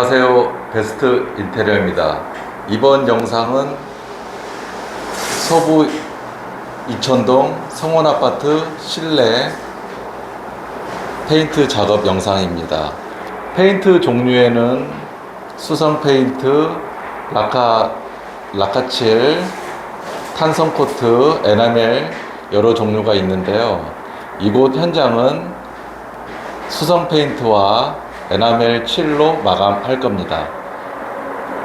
안녕하세요. 베스트 인테리어입니다. 이번 영상은 서부 이천동 성원아파트 실내 페인트 작업 영상입니다. 페인트 종류에는 수성 페인트, 라카, 라카칠, 탄성 코트, 에나멜 여러 종류가 있는데요. 이곳 현장은 수성 페인트와 에나멜 칠로 마감할 겁니다.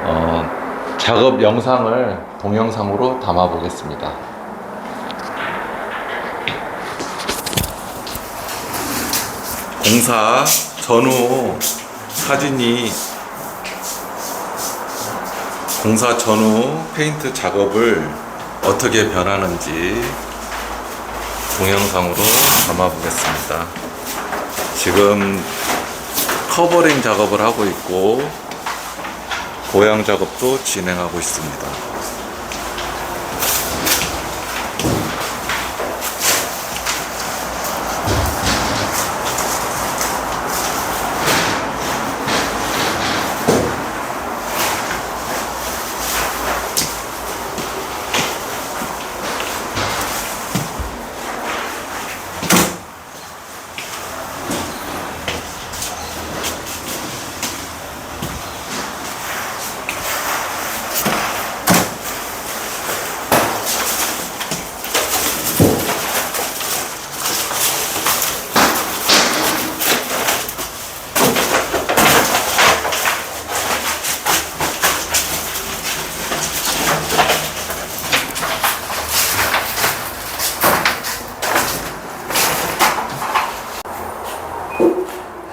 어, 작업 영상을 동영상으로 담아 보겠습니다. 공사 전후 사진이 공사 전후 페인트 작업을 어떻게 변하는지 동영상으로 담아 보겠습니다. 지금 커버링 작업을 하고 있고 고양 작업도 진행하고 있습니다.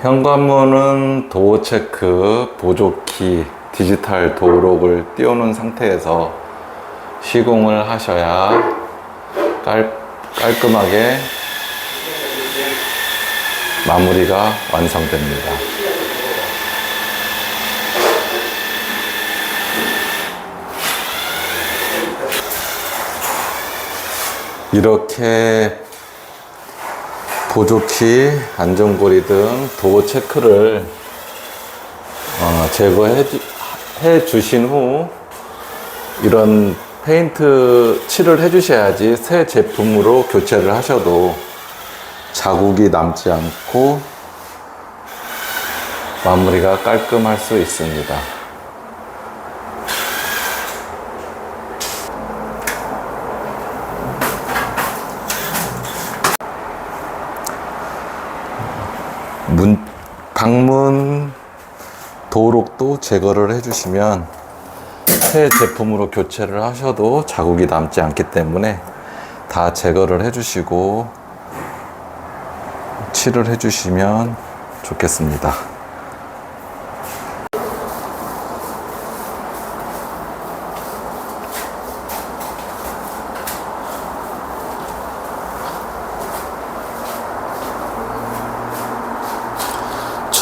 현관문은 도어 체크, 보조키, 디지털 도어록을 띄워놓은 상태에서 시공을 하셔야 깔, 깔끔하게 마무리가 완성됩니다. 이렇게 보조키, 안전고리 등 도어 체크를 어, 제거해 주, 해 주신 후 이런 페인트 칠을 해 주셔야지 새 제품으로 교체를 하셔도 자국이 남지 않고 마무리가 깔끔할 수 있습니다. 문, 방문 도록도 제거를 해주시면 새 제품으로 교체를 하셔도 자국이 남지 않기 때문에 다 제거를 해주시고 칠을 해주시면 좋겠습니다.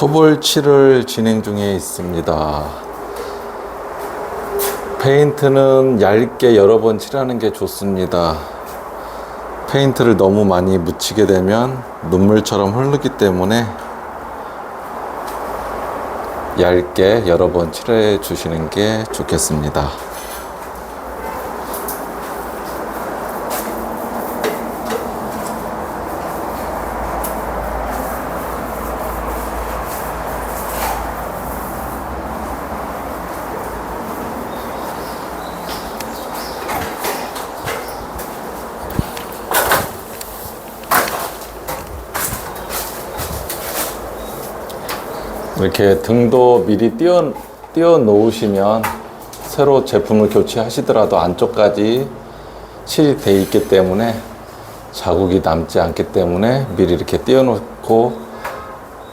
초벌 칠을 진행 중에 있습니다. 페인트는 얇게 여러 번 칠하는 게 좋습니다. 페인트를 너무 많이 묻히게 되면 눈물처럼 흐르기 때문에 얇게 여러 번 칠해 주시는 게 좋겠습니다. 이렇게 등도 미리 띄워, 띄워 놓으시면 새로 제품을 교체하시더라도 안쪽까지 칠이 돼 있기 때문에 자국이 남지 않기 때문에 미리 이렇게 띄워 놓고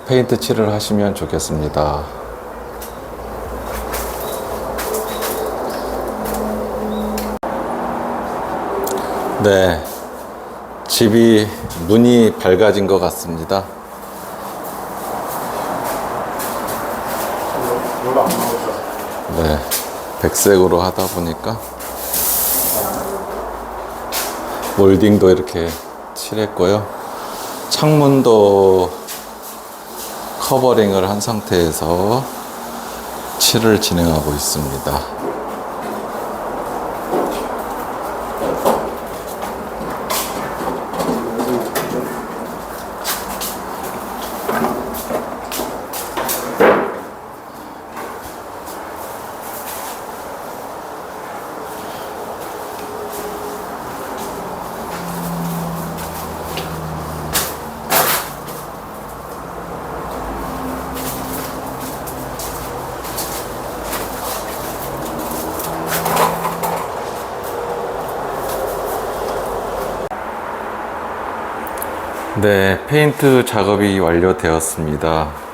페인트 칠을 하시면 좋겠습니다. 네. 집이 문이 밝아진 것 같습니다. 별로 안 나오죠. 네, 백색으로 하다 보니까 몰딩도 이렇게 칠했고요. 창문도 커버링을 한 상태에서 칠을 진행하고 있습니다. 네, 페인트 작업이 완료되었습니다.